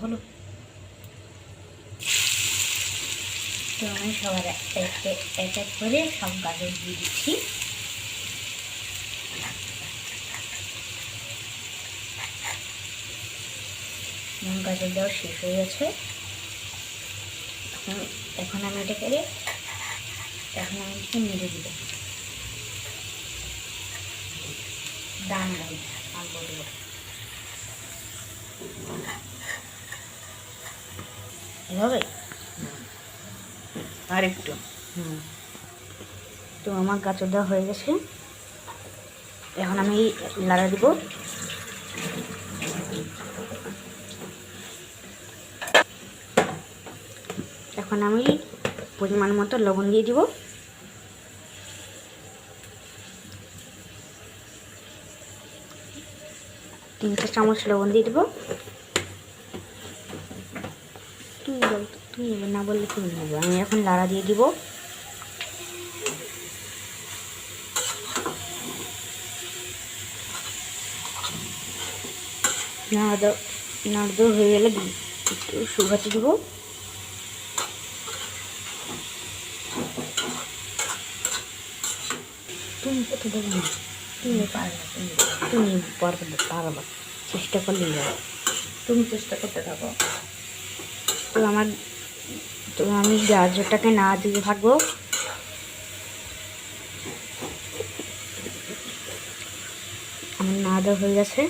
বলো। তো আমি সবার এক এক করে সব গাজর দিয়ে দিচ্ছি। গাজর দেওয়া শেষ হয়ে গেছে। এখন এখন আমি এটাকে এখন আমি এটাকে মেরে দিব। দাম দাম আর বলব এভাবে আর একটু হুম। তো আমার গাজর দেওয়া হয়ে গেছে। এখন আমি লাড়া দিব। এখন আমি পরিমাণ মতো লবণ দিয়ে দিব। তিন চার চামচ লবণ দিয়ে দিব তুমি তুমি না বললে তুমি নেব আমি এখন লাড়া দিয়ে দিব। নাড়া নাড়া হয়ে গেলে একটু শুকাতে দিব। তুমি কত দেবো না? তুমি পারবে তুমি পারবে পারবে চেষ্টা করলেই হবে তুমি চেষ্টা করতে থাকো। তো আমার তো আমি গাজরটাকে না দিয়ে থাকব আমার না দেওয়া হয়ে গেছে।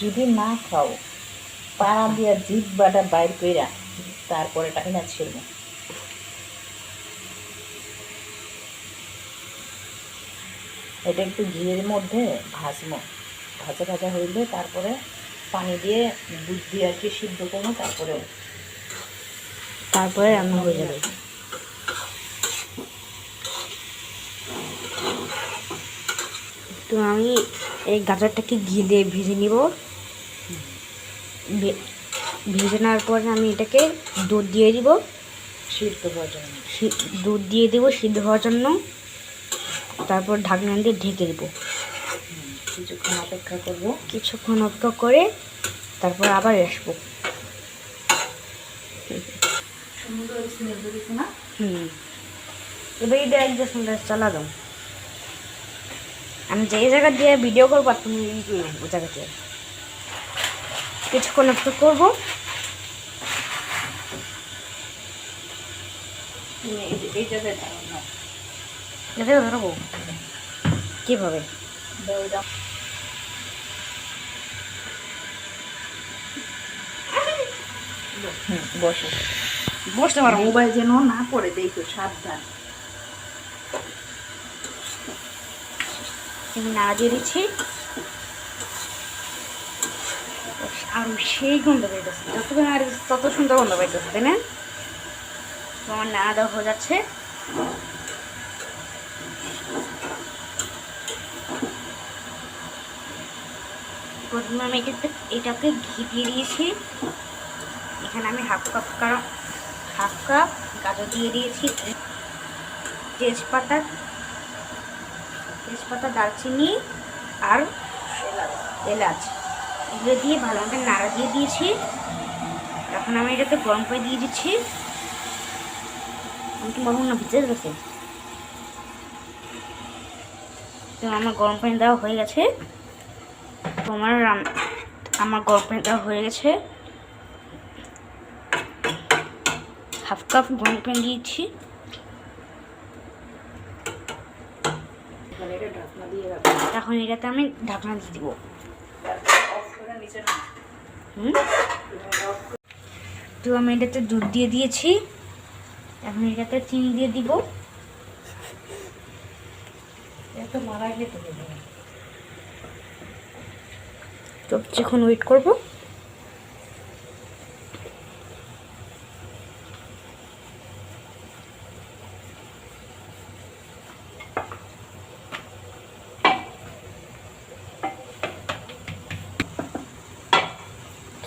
যদি না খাও পা দিয়া জিভ বাটা বাইর কইরা তারপরে টাকা ছিল এটা একটু ঘিয়ের মধ্যে ভাজবো। ভাজা ভাজা হইলে তারপরে পানি দিয়ে দুধ দিয়ে আর কি সিদ্ধ করব তারপরে তারপরে রান্না হয়ে যাবে। তো আমি এই গাজরটাকে ঘি দিয়ে ভেজে নিব। ভেজে নেওয়ার পর আমি এটাকে দুধ দিয়ে দিব। সিদ্ধ হওয়ার জন্য। দুধ দিয়ে দেবো সিদ্ধ হওয়ার জন্য। তারপর ঢাকনা দিয়ে ঢেকে দেবো। কিছুক্ষণ অপেক্ষা করব। কিছুক্ষণ অপেক্ষা করে তারপর আবার আসব। হুম। এবার এটা এক চালা দাও। আমি যে জায়গা দিয়ে ভিডিও করব আর তুমি ওই জায়গা দিয়ে। কিছুক্ষণ অপেক্ষা করব। এই জায়গায় না ধরবো কীভাবে? বসো। বসতে মোবাইল যেন না পড়ে দেখো সাবধান। আমি না দিয়ে দিচ্ছি। আর সেই গন্ধ পাইতেছে যতক্ষণ আর তত সুন্দর গন্ধ পাইতেছে তাই না? আমার না দেওয়া হয়ে যাচ্ছে। প্রথমে আমি এটাতে এটাকে ঘি দিয়ে দিয়েছি। এখানে আমি হাফ কাপ কারণ হাফ কাপ গাজর দিয়ে দিয়েছি। তেজপাতা তেজপাতা, দারচিনি আর এলাচ এগুলো দিয়ে ভালো মতো নাড়া দিয়ে দিয়েছি। এখন আমি এটাকে গরম করে দিয়ে দিচ্ছি। আমি কি বলব না ভিজে গেছে। তো আমার গরম পানি দেওয়া হয়ে গেছে। আমার রান- আমার গরম পানি দেওয়া হয়ে গেছে। হাফ কাপ গরম পানি দিয়েছি। এখানে এটা রাখো। এখন এটাতে আমি ঢাকনা দিয়ে দিব। তো আমি এটাতে দুধ দিয়ে দিয়েছি। এখন এটাতে চিনি দিয়ে দিব। এত মারা গেলে তো দেবে তো ওয়েট করব।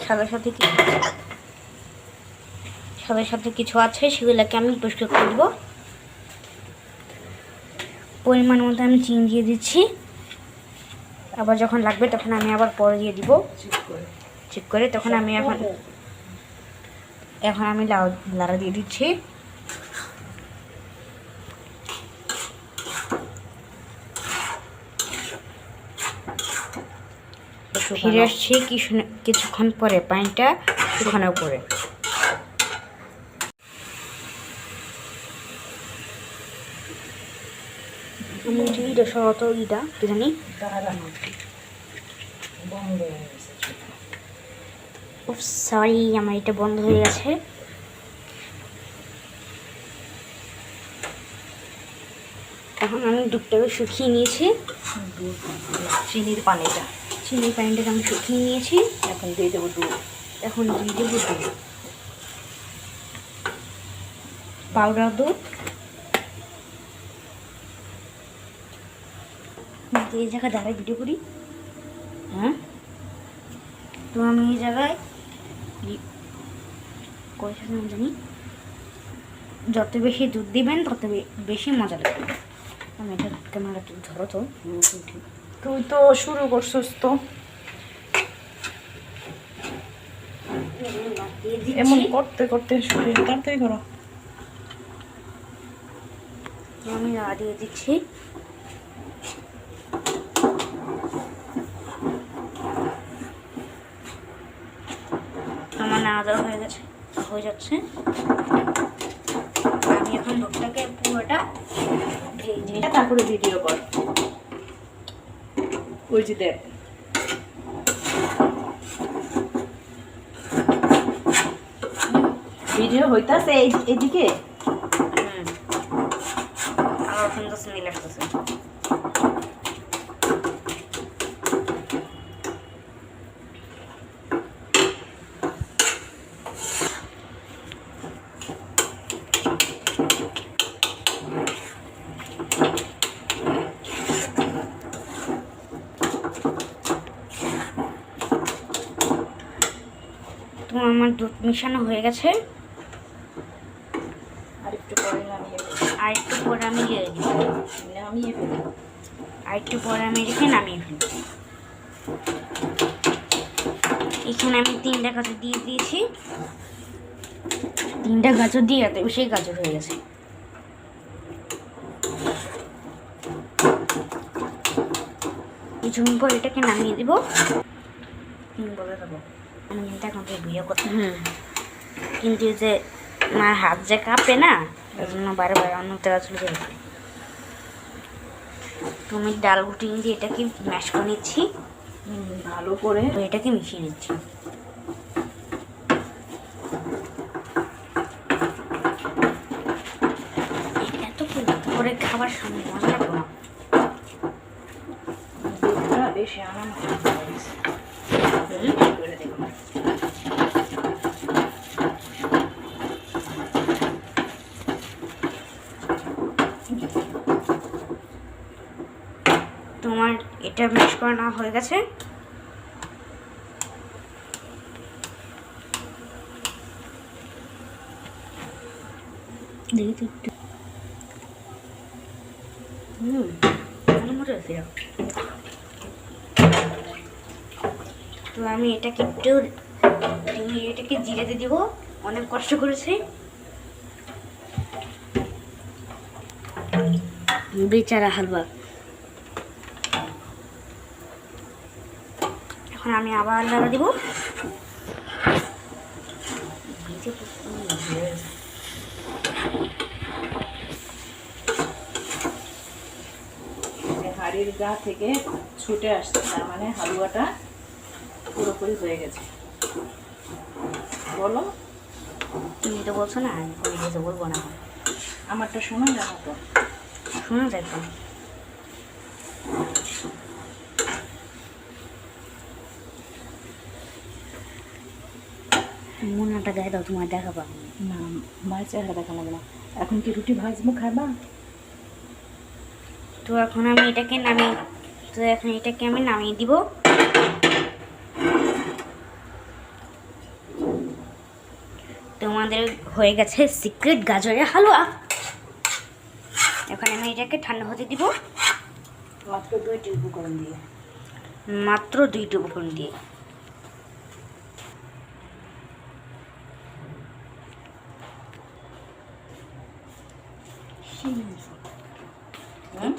সাথে সাথে কি সাথে সাথে কিছু আছে সেগুলোকে আমি পরিষ্কার করে দিব। পরিমাণ মতো আমি চিনি দিয়ে দিচ্ছি। আবার যখন লাগবে তখন আমি আবার পরে দিয়ে দিব। ঠিক করে চেক করে তখন আমি এখন এখন আমি লাউ লাড়া দিয়ে দিচ্ছি। ফিরে আসছি কিছু- কিছুক্ষণ পরে পানিটা শুকানোর পরে। আমি ইটা সহত ইটা কি জানি সরি আমার এটা বন্ধ হয়ে গেছে। এখন আমি দুধটাকে শুকিয়ে নিয়েছি। দুধ চিনির পানিটা। চিনির পানিটাকে আমি শুকিয়ে নিয়েছি। এখন দিয়ে দেবো দুধ। এখন দিয়ে দেবো দুধ। পাউডার দুধ। আমি এই জায়গায় দাঁড়ায় ভিডিও করি। হ্যাঁ? তো আমি এই জায়গায় করেছিলাম জানি? যত বেশি দুধ দিবেন তত বেশি মজা লাগবে। আমি এটা ক্যামেরা একটু ধরো তো। তুই তো শুরু করছিস তো। এমন করতে করতে তাড়াতাড়ি করো আমি রাড়া দিয়ে দিচ্ছি আমার নাড়া হয়ে গেছে হয়ে যাচ্ছে। আমি এখন লোকটাকে পুরোটা ভেজে তারপরে ভিডিও কর ওই যে দেখ। ভিডিও হইতাছে এই এদিকে? হুম। আমার সুন্দর স্মেল আসতেছে। তো আমার দুধ মিশানো হয়ে গেছে। আর একটু পরে নামিয়ে ফেলি। আর একটু পরে আমি নামিয়ে ফেলি। আর একটু পরে আমি রেখে নামিয়ে ফেলি। এখানে আমি তিনটা গাজর দিয়ে দিয়েছি। তিনটা গাজর দিয়ে এত সেই গাজর হয়ে গেছে। কিছুক্ষণ পর এটাকে নামিয়ে দিব। বলে দেবো। আমি কিন্তু এখন থেকে ভিডিও করতে কিন্তু যে আমার হাত যে কাঁপে না ওই জন্য বারে বারে অন্য জায়গা চলে যাবে তুমি ডাল গুটিয়ে দিয়ে এটাকে ম্যাশ করে নিচ্ছি। ভালো করে। এটাকে মিশিয়ে নিচ্ছি। করে খাবার সামনে মজা লাগবে না বেশি দেবো তোমার এটা ম্যাশ করা না হয়ে গেছে? দেখি একটু। হুম তো আমি এটাকে একটু আমি এটাকে জিরেতে দিব। অনেক কষ্ট করেছি। বেচারা হালুয়া। এখন আমি আবার লাগা দিব। হাড়ির গা থেকে ছুটে আসছে, তার মানে হালুয়াটা পুরোপুরি হয়ে গেছে। বলো? তুমি তো বলছো না আমি করে গেছে বলব না। আমারটা শোনা জানো তো। শোনা তো মুনাটা গায়ে দাও তোমার দেখাবা। না মায়ের চেহারা দেখা লাগবে না। এখন কি রুটি ভাজবো খাবা? তো এখন আমি এটাকে নামিয়ে তো এখন এটাকে আমি নামিয়ে দিব। তোমাদের হয়ে গেছে সিক্রেট গাজরের হালুয়া। এখন আমি এটাকে ঠান্ডা হতে দিব। মাত্র দুইটি উপকরণ দিয়ে। মাত্র দুইটি উপকরণ দিয়ে। হুম?